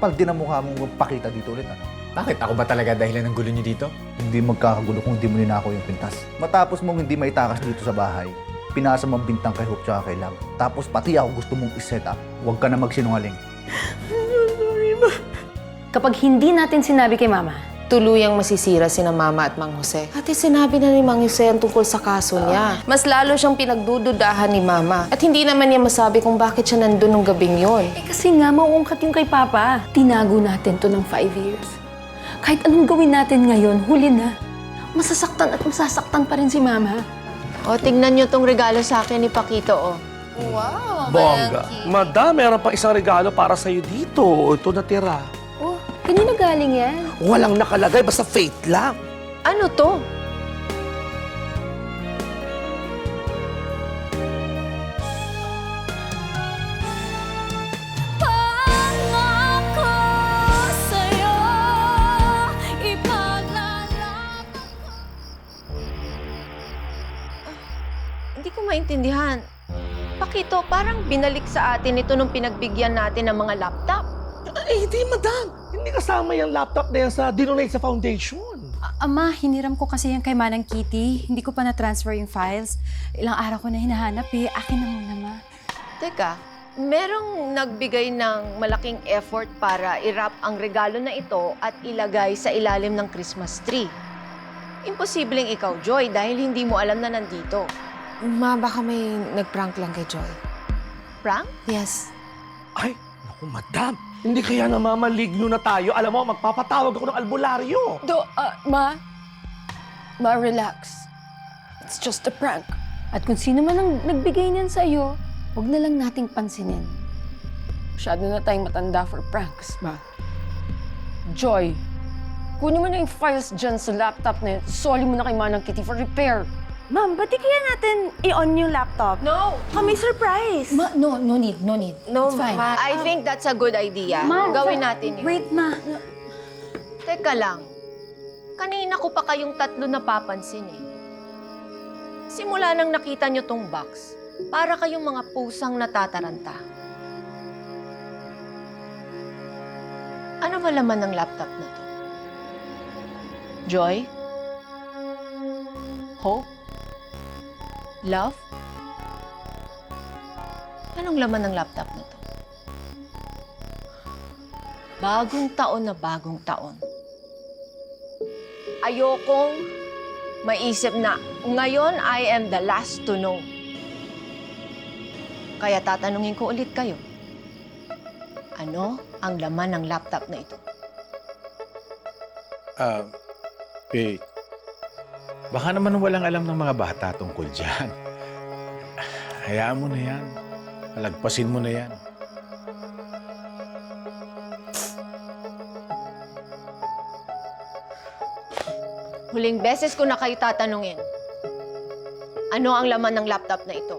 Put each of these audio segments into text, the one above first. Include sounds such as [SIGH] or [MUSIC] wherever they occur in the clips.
kapal din ang mukha mong magpakita dito ulit, ano? Bakit? Ako ba talaga dahilan ng gulo niyo dito? Hindi magkakagulo kung hindi mo ninakaw yung pintas. Matapos mong hindi maitakas dito sa bahay, pinasa mo ang bintang kay Hope tsaka kay Love. Tapos pati ako gusto mong iset up. Huwag ka na magsinungaling. Kapag hindi natin sinabi kay Mama, tuluyang masisira si na Mama at Mang Jose. Ate, sinabi na ni Mang Jose ang tungkol sa kaso niya. Mas lalo siyang pinagdududahan ni Mama. At hindi naman niya masabi kung bakit siya nandun nung gabing yon. eh kasi nga mauungkat yung kay Papa. Tinago natin to ng five years. Kahit anong gawin natin ngayon, huli na. Masasaktan at masasaktan pa rin si Mama. O, tignan niyo tong regalo sa akin ni Pakito, oh. Bongga. Madam, meron pa isang regalo para sa'yo dito. Ito natira. Kanino galing yan? Walang nakalagay, basta faith lang. Ano to? Hindi ko maintindihan. Pakito, parang binalik sa atin ito nung pinagbigyan natin ng mga laptop. Ay, hindi, madam. Hindi kasama yung laptop na yan sa dinonate sa foundation. Ama, hiniram ko kasi yan kay Manang Kitty. Hindi ko pa na-transfer yung files. Ilang araw ko na hinahanap eh. Akin na muna, ma. Teka, merong nagbigay ng malaking effort para i-wrap ang regalo na ito at ilagay sa ilalim ng Christmas tree. Imposibleng ikaw, Joy, dahil hindi mo alam na nandito. Ma, baka may nag-prank lang kay Joy. Prank? Yes. Ay, naku, madam. Hindi kaya namamaligno na tayo. Alam mo, magpapatawag ako ng albularyo. Do, ah, Ma, Ma, relax. It's just a prank. At kung sino man ang nagbigay niyan sa iyo, huwag na lang nating pansinin. Masyado na tayong matanda for pranks, Ma. Joy, kunin mo na yung files dyan sa laptop na yun. Soli mo na kay Manang Kitty for repair. Ma'am, ba't di kaya natin i-on yung laptop? No! Kami surprise! Ma, no, no need, no need. No, It's fine. Ma, I think that's a good idea. Ma, Gawin natin yun. Wait, ma. Teka lang. Kanina ko pa kayong tatlo napapansin eh. Simula nang nakita nyo tong box, para kayong mga pusang natataranta. Ano ba laman ng laptop na to? Joy? Hope? Love? Anong laman ng laptop na to? Bagong taon na bagong taon. Ayokong maisip na ngayon I am the last to know. Kaya tatanungin ko ulit kayo. Ano ang laman ng laptop na ito? Ah, wait. Baka naman walang alam ng mga bata tungkol dyan. Hayaan mo na yan. Palagpasin mo na yan. Huling beses ko na kayo tatanungin. Ano ang laman ng laptop na ito?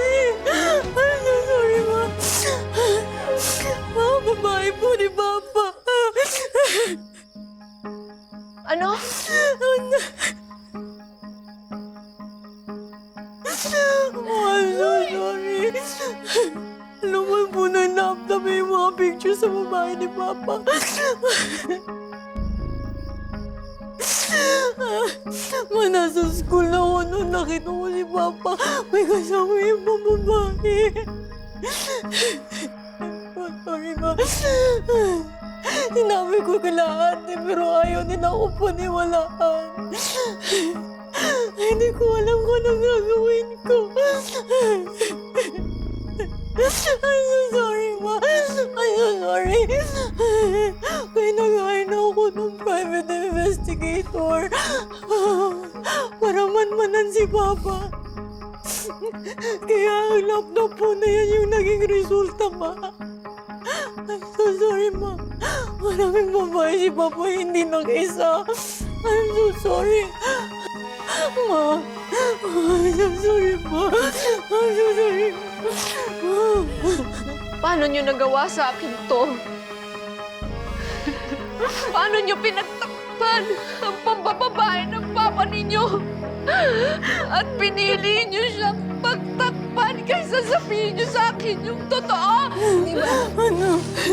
Na ako ng private investigator para manmanan si Papa. Kaya ang laptop po na yan yung naging resulta, ma. I'm so sorry, ma. Maraming babae si Papa hindi nag-isa. I'm so sorry. Ma! I'm so sorry, Ma. I'm so sorry. Paano nyo nagawa sa akin to? Paano nyo pinagtakpan ang pambababae ng papa ninyo? At pinili nyo siyang pagtakpan kaysa sabihin nyo sa akin yung totoo? Di ba? Ano?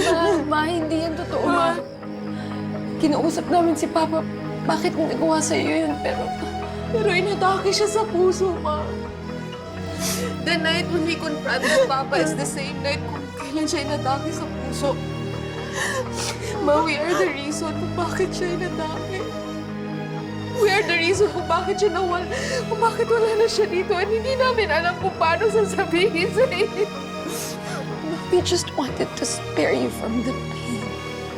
Ma, ma, hindi yan totoo, ma. Kinausap namin si Papa, bakit nagawa sa iyo yun, pero... Pero inatake siya sa puso, Ma. The night when we confronted Papa is the same night kung kailan siya inatake sa puso. Ma, we are the reason kung bakit siya inatake. We are the reason kung bakit siya nawal, kung bakit wala na siya dito at hindi namin alam kung paano sasabihin sa inyo. We just wanted to spare you from the pain.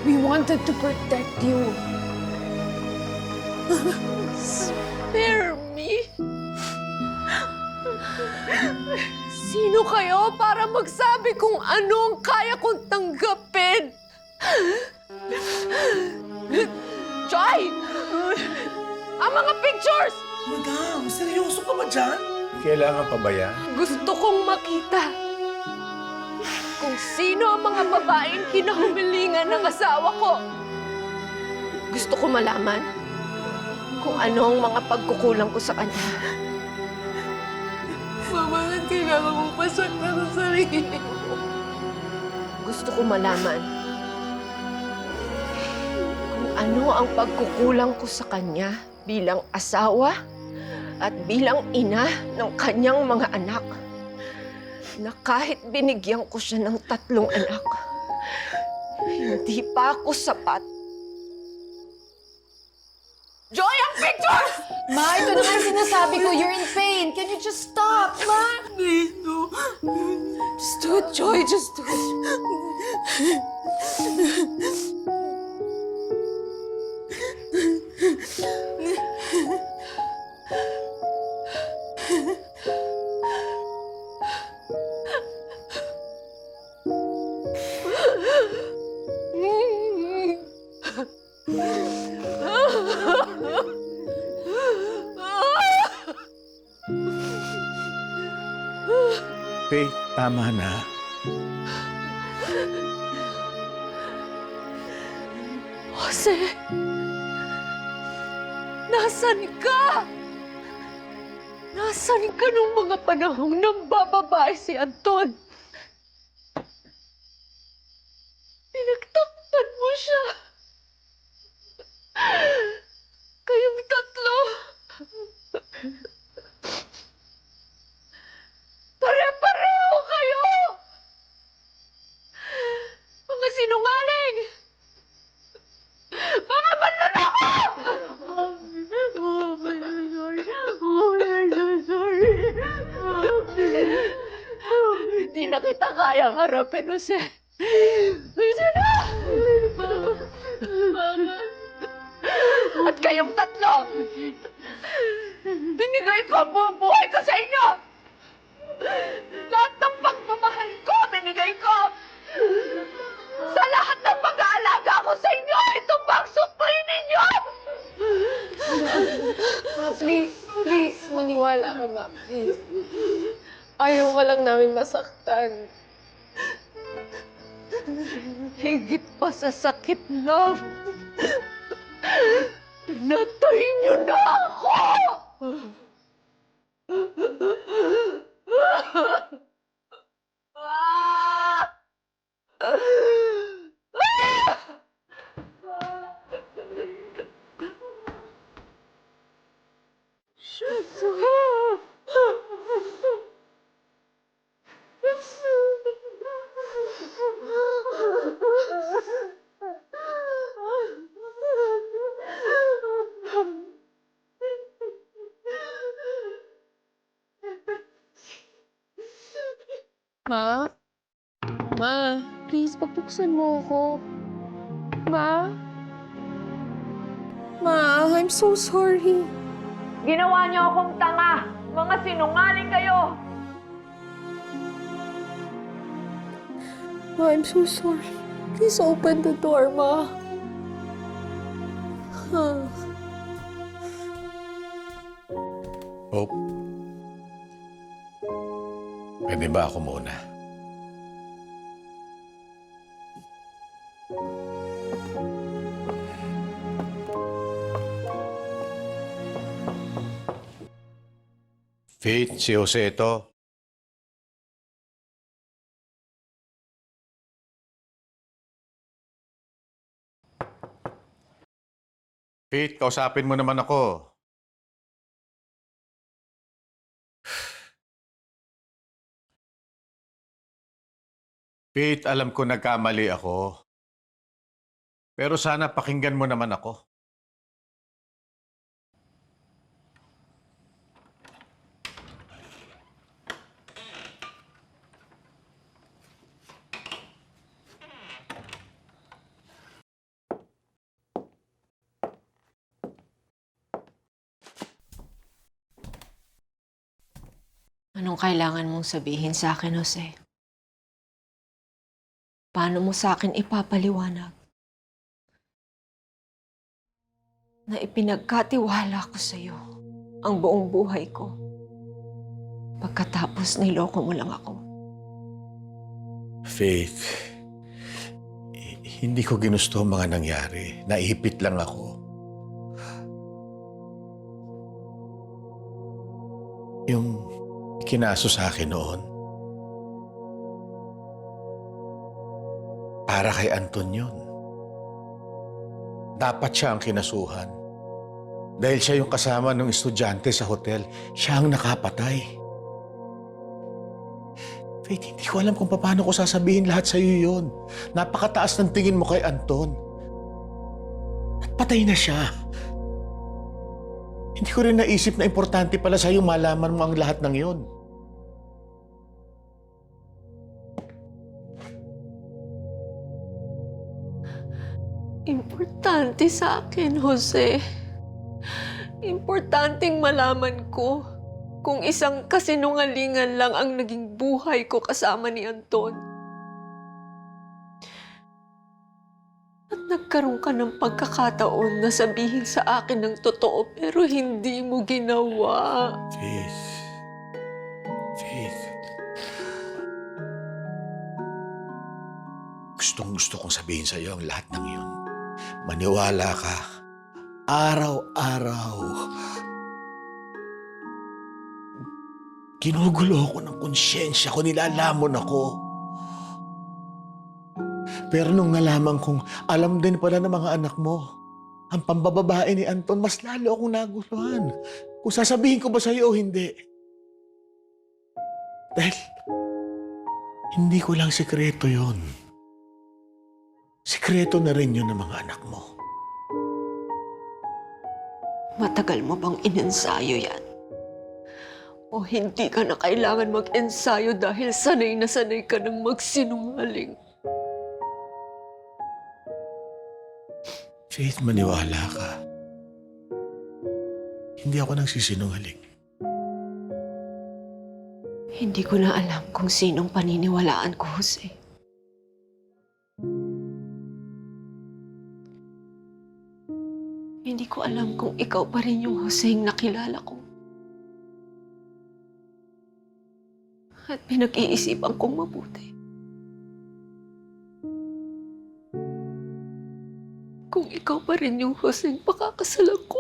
We wanted to protect you. Spare me? Sino kayo para magsabi kung ano ang kaya kong tanggapin? Joy! Ang mga pictures! Madam, seryoso ka ba dyan? Kailangan pa ba yan? Gusto kong makita kung sino ang mga babaeng kinahumilingan ng asawa ko. Gusto ko malaman kung ano ang mga pagkukulang ko sa kanya. Mama, ba't kailangan mong pasaktan ang sarili mo? Gusto ko malaman ano ang pagkukulang ko sa kanya bilang asawa at bilang ina ng kanyang mga anak. Na kahit binigyan ko siya ng tatlong anak, hindi pa ako sapat. Joy, ang pictures! Ma, ito naman sinasabi ko, you're in pain. Can you just stop, Ma? Please, no. Just do it, Joy. Just do it. [LAUGHS] tama na. Jose! Nasaan ka? Nasaan ka nung mga panahong nang bababae si Anton? Pinagtakpan mo siya. Kayong tatlo. Pare-pareho kayo! Mga sinungaling! Mga manlalako! Oh, so sorry. Oh, so sorry. Hindi na kita kayang harapin, Jose. Hindi na! At kayong tatlo, binigay ko ang buong buhay ko sa inyo! Lahat ng pagmamahal ko, binigay ko! Sa lahat ng pag-aalaga ko sa inyo, ito bang supli ninyo? Ma, please, please, maniwala ka, Ma. Please. Ayaw ka lang namin masaktan. Higit pa sa sakit na. Natay niyo na ako! Ma? Ma, please, pagpuksan mo ako. Ma? Ma, I'm so sorry. Ginawa niyo akong tanga! Mga sinungaling kayo! Ma, I'm so sorry. Please open the door, Ma. Huh. Hope. Pwede ba ako muna? Faith, si Jose ito. Faith, kausapin mo naman ako. Faith, alam ko nagkamali ako. Pero sana pakinggan mo naman ako. Anong kailangan mong sabihin sa akin, Jose? Paano mo sa akin ipapaliwanag? Na ipinagkatiwala ko sa iyo ang buong buhay ko. Pagkatapos niloko mo lang ako. Faith, hi- hindi ko ginusto ang mga nangyari. Naipit lang ako. Yung kinaso sa akin noon, para kay Anton yun. Dapat siya ang kinasuhan. Dahil siya yung kasama ng estudyante sa hotel, siya ang nakapatay. Faith, hindi ko alam kung paano ko sasabihin lahat sa iyo yun. Napakataas ng tingin mo kay Anton. At patay na siya. Hindi ko rin naisip na importante pala sa iyo malaman mo ang lahat ng yun. Importante sa akin, Jose. Importanteng malaman ko kung isang kasinungalingan lang ang naging buhay ko kasama ni Anton. At nagkaroon ka ng pagkakataon na sabihin sa akin ng totoo pero hindi mo ginawa. Faith. Faith. Gustong gusto kong sabihin sa iyo ang lahat ng yun. Maniwala ka. Araw-araw. Ginugulo ako ng konsyensya ko, nilalamon ako. Pero nung nalaman kong alam din pala ng mga anak mo, ang pambababae ni Anton, mas lalo akong naguluhan. Kung sasabihin ko ba sa iyo o hindi. Dahil hindi ko lang sikreto yon. Sikreto na rin yun ng mga anak mo. Matagal mo bang inensayo yan? O hindi ka na kailangan mag-ensayo dahil sanay na sanay ka ng magsinungaling? Faith, maniwala ka. Hindi ako nagsisinungaling. Hindi ko na alam kung sinong paniniwalaan ko, Jose. Hindi ko alam kung ikaw pa rin yung Joseng nakilala ko. At pinag-iisipan kong mabuti. Kung ikaw pa rin yung Joseng pakakasalan ko.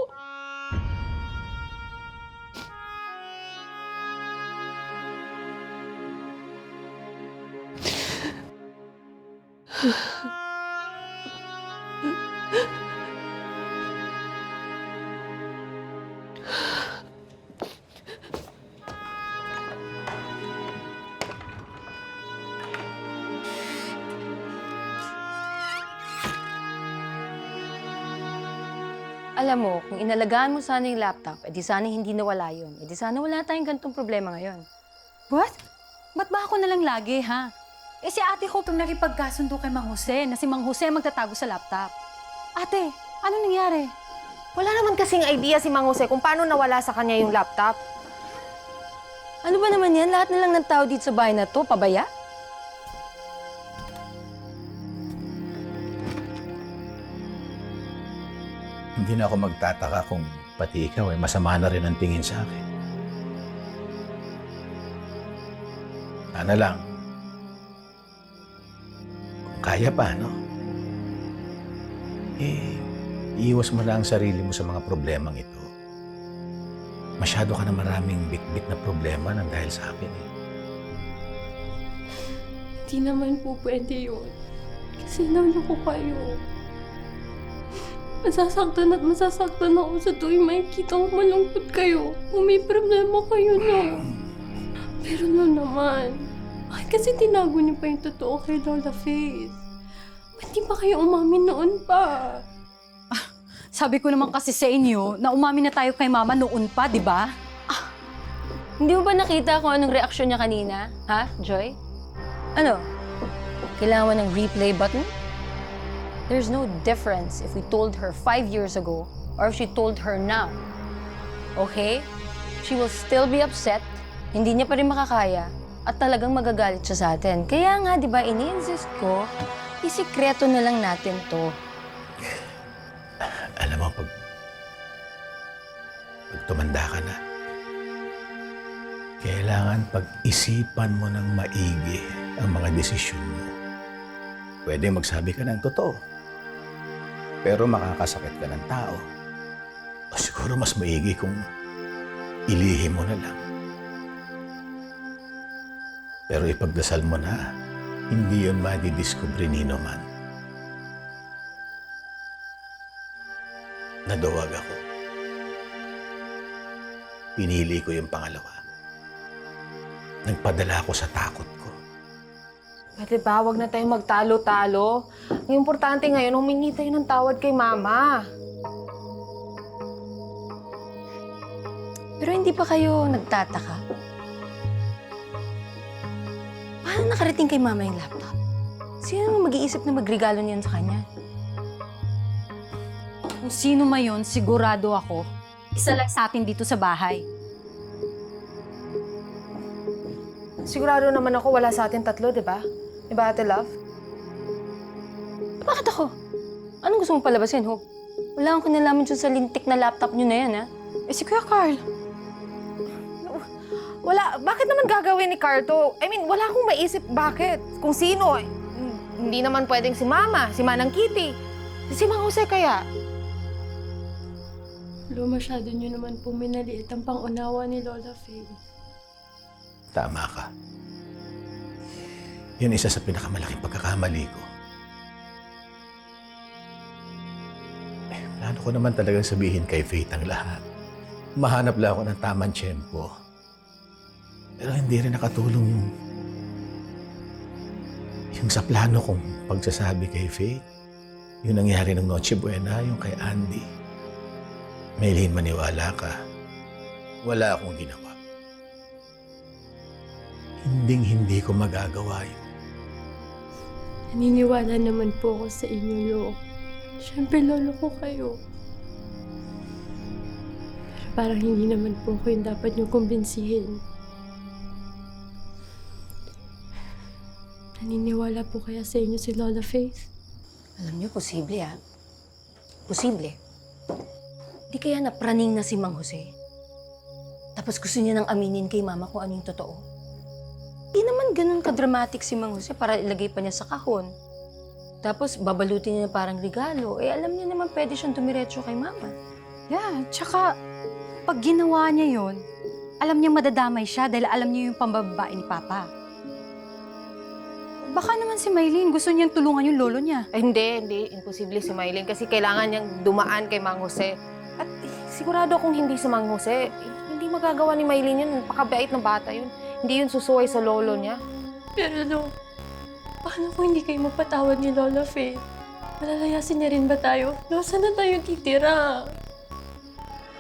Mo, kung inalagaan mo sana yung laptop, edi sana hindi nawala yun. Edi sana wala tayong ganitong problema ngayon. What? Ba't ba ako na lang lagi, ha? Eh si Ate Hope ang nakipagkasundo kay Mang Jose na si Mang Jose ang magtatago sa laptop. Ate, ano nangyari? Wala naman kasing idea si Mang Jose kung paano nawala sa kanya yung laptop. Ano ba naman yan? Lahat na lang ng tao dito sa bahay na to, pabaya? hindi na ako magtataka kung pati ikaw ay masama na rin ang tingin sa akin. Sana lang. Kung kaya pa, no? Eh, iiwas mo na ang sarili mo sa mga problemang ito. Masyado ka na maraming bitbit -bit na problema ng dahil sa akin eh. Hindi naman po pwede yun. Kasi nalo ko kayo. Masasaktan at masasaktan ako sa tuwing makikita ko malungkot kayo. Kung may problema kayo na. Pero no naman. Bakit kasi tinago niyo pa yung totoo kay Lola Faith? Ba't di ba kayo umamin noon pa? Sabi ko naman kasi sa inyo na umamin na tayo kay mama noon pa, di ba? Hindi mo ba nakita kung anong reaksyon niya kanina? Ha, Joy? Ano? Kailangan mo ng replay button? There's no difference if we told her five years ago or if she told her now. Okay? She will still be upset, hindi niya pa rin makakaya, at talagang magagalit siya sa atin. Kaya nga, di ba, ini-insist ko, isikreto na lang natin to. [SIGHS] Alam mo, pag, pag tumanda ka na, kailangan pag-isipan mo ng maigi ang mga desisyon mo. Pwede magsabi ka ng totoo, pero makakasakit ka ng tao. O siguro mas maigi kung ilihim mo na lang. Pero ipagdasal mo na, hindi yun madidiscover ni man. Naduwag ako. Pinili ko yung pangalawa. Nagpadala ako sa takot ko. Pwede ba, wag na tayong magtalo-talo. Ang importante ngayon, humingi tayo ng tawad kay Mama. Pero hindi pa kayo nagtataka? Paano nakarating kay mama yung laptop? Sino naman mag-iisip na magregalo niyan sa kanya? Kung sino man yun, sigurado ako, isa lang sa atin dito sa bahay. Sigurado naman ako wala sa atin tatlo, di ba? Di ba, Ate Love? Bakit ako? Anong gusto mong palabasin, Hope? Wala akong kinalaman dyan sa lintik na laptop niyo na yan, ha? Eh, si Kuya Carl. Wala, bakit naman gagawin ni Carl to? I mean, wala akong maisip bakit. Kung sino, eh, hindi naman pwedeng si Mama, si Manang Kitty. Si Mang Jose kaya. Lo, masyado niyo naman po minaliit ang pangunawa ni Lola Faith. Tama ka. Yun isa sa pinakamalaking pagkakamali ko. Eh, plano ko naman talagang sabihin kay Faith ang lahat. Mahanap lang ako ng tamang tiyempo. Pero hindi rin nakatulong yung... Yung sa plano kong pagsasabi kay Faith. Yung nangyari ng Noche Buena, yung kay Andy. Maylin, maniwala ka. Wala akong ginawa. Hinding hindi ko magagawa yun. Naniniwala naman po ako sa inyo, Lo. Siyempre, lolo ko kayo. Pero parang hindi naman po ako yung dapat niyo kumbinsihin. Naniniwala po kaya sa inyo si Lola Faith? Alam niyo, posible, ha? Posible. Di kaya napraning na si Mang Jose? Tapos gusto niya nang aminin kay mama kung ano yung totoo. Di naman ganun ka-dramatic si Mang Jose para ilagay pa niya sa kahon. Tapos babalutin niya parang regalo. Eh alam niya naman pwede siyang dumiretso kay mama. Yeah, tsaka pag ginawa niya yon, alam niya madadamay siya dahil alam niya yung pambabae ni Papa. Baka naman si Maylene gusto niyang tulungan yung lolo niya. Eh, hindi, hindi. Imposible si Mylene kasi kailangan niyang dumaan kay Mang Jose. At eh, sigurado akong hindi si Mang Jose. Eh, hindi magagawa ni Mylene yun. Pakabait na bata yun. Hindi yun susuway sa lolo niya. Pero Lo, paano kung hindi kayo mapatawad ni Lola Faith? Malalayasin niya rin ba tayo? Lo, saan na tayo titira?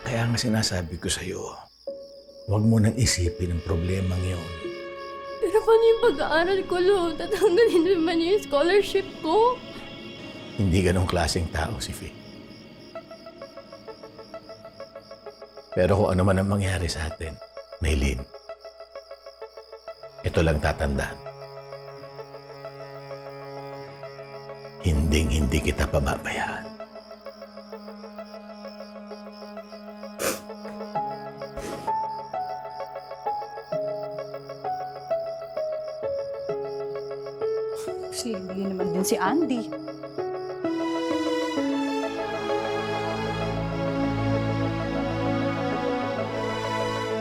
Kaya nga sinasabi ko sa'yo, huwag mo nang isipin ang problemang yun. Pero paano yung pag-aaral ko, Lo? Tatanggalin naman niya yung scholarship ko? Hindi ganong klaseng tao si Faye. Pero kung ano man ang mangyari sa atin, Maylin, ito lang tatandaan. Hinding hindi kita pababayaan. Silly naman din si Andy.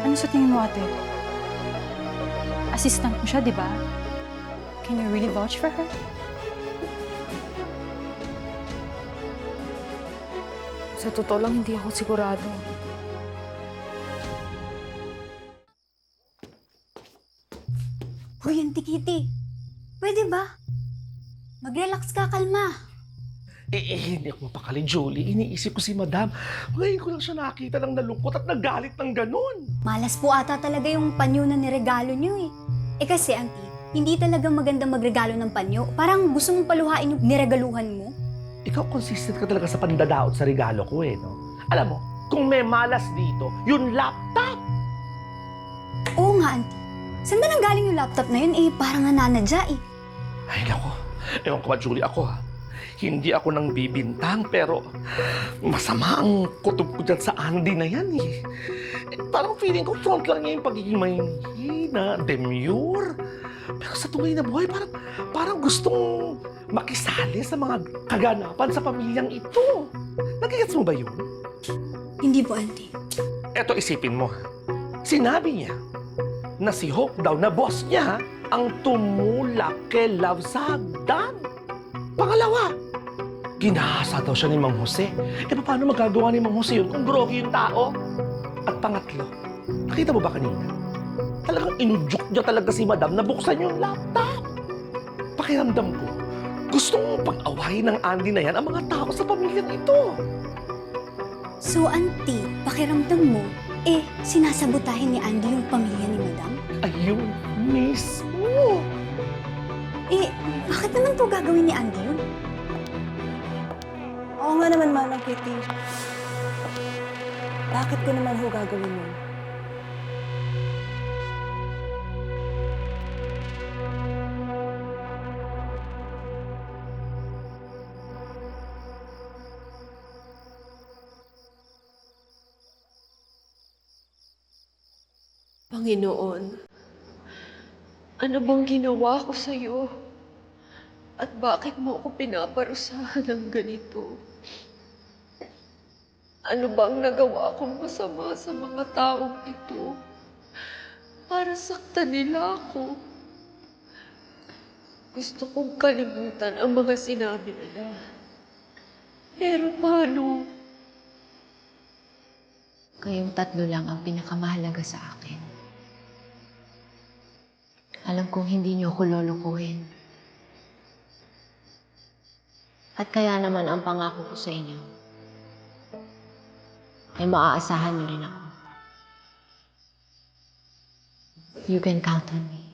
Ano sa tingin mo, ate? Assistant mo siya, di ba? Can you really vouch for her? Sa totoo lang, hindi ako sigurado. Hoy, Auntie Kitty. Pwede ba? Mag-relax ka, kalma. Eh, eh, hindi ako mapakali, Julie. Iniisip ko si Madam. Ngayon ko lang siya nakita ng nalungkot at nagalit ng ganun. Malas po ata talaga yung panyo na niregalo niyo eh. Eh kasi, Auntie, hindi talaga maganda magregalo ng panyo. Parang gusto mong paluhain yung niregaluhan mo. Ikaw consistent ka talaga sa pandadaot sa regalo ko eh, no? Alam mo, kung may malas dito, yung laptop. Oo nga, Auntie. Saan ba nang galing yung laptop na yun? Eh, parang nananadya eh. Ay, nako. Ewan ko ba, Julie, ako ha. Hindi ako nang bibintang, pero masama ang kutob ko dyan sa Andy na yan eh. eh parang feeling ko front lang niya yung pagiging mahina, demure. Pero sa tunay na buhay, parang, parang gustong makisali sa mga kaganapan sa pamilyang ito. Nagigets mo ba yun? Hindi po, Auntie. Eto isipin mo. Sinabi niya na si Hope daw na boss niya ang tumulak kay Love sa hagdan. Pangalawa, ginahasa daw siya ni Mang Jose. E paano magagawa ni Mang Jose yun kung grogi yung tao? At pangatlo, nakita mo ba kanina? Talagang inudyok niya talaga si Madam na buksan yung laptop. Pakiramdam ko, gusto mong pag-awayin ng Andy na yan ang mga tao sa pamilyang ito. So, Auntie, pakiramdam mo, eh, sinasabotahin ni Andy yung pamilya ni Madam? Ayun mismo. Eh, bakit naman to gagawin ni Andy? Oo nga naman, Manang Kitty. Bakit ko naman ho gagawin yun? Panginoon, ano bang ginawa ko sa'yo? At bakit mo ako pinaparusahan ng ganito? Ano bang nagawa kong masama sa mga taong ito? Para saktan nila ako. Gusto kong kalimutan ang mga sinabi nila. Pero paano? Kayong tatlo lang ang pinakamahalaga sa akin. Alam kong hindi niyo ako lulukuhin. At kaya naman ang pangako ko sa inyo ay maaasahan niyo rin ako. You can count on me.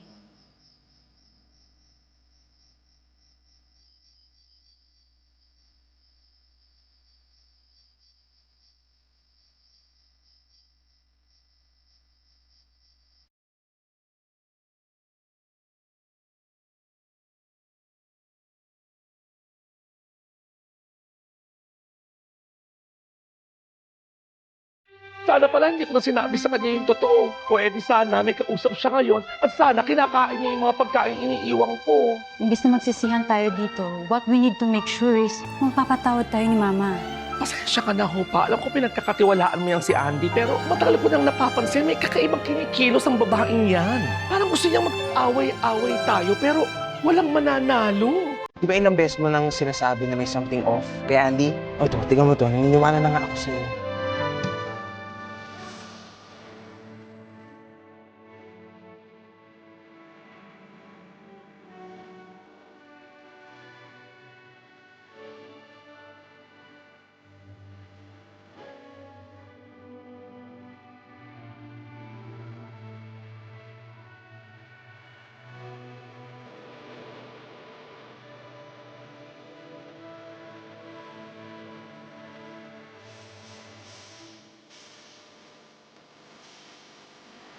Sana pala hindi ko na sinabi sa kanya yung totoo. Pwede sana may kausap siya ngayon at sana kinakain niya yung mga pagkain iniiwang ko. Imbis na magsisihan tayo dito, what we need to make sure is magpapatawad tayo ni Mama. Pasensya ka na ho pa. Alam ko pinagkakatiwalaan mo yan si Andy pero matagal ko nang napapansin may kakaibang kinikilos ang babaeng yan. Parang gusto niyang mag-away-away tayo pero walang mananalo. Di ba ilang beses mo nang sinasabi na may something off kay Andy? O to, tingnan mo to, naniniwala na nga ako sa'yo.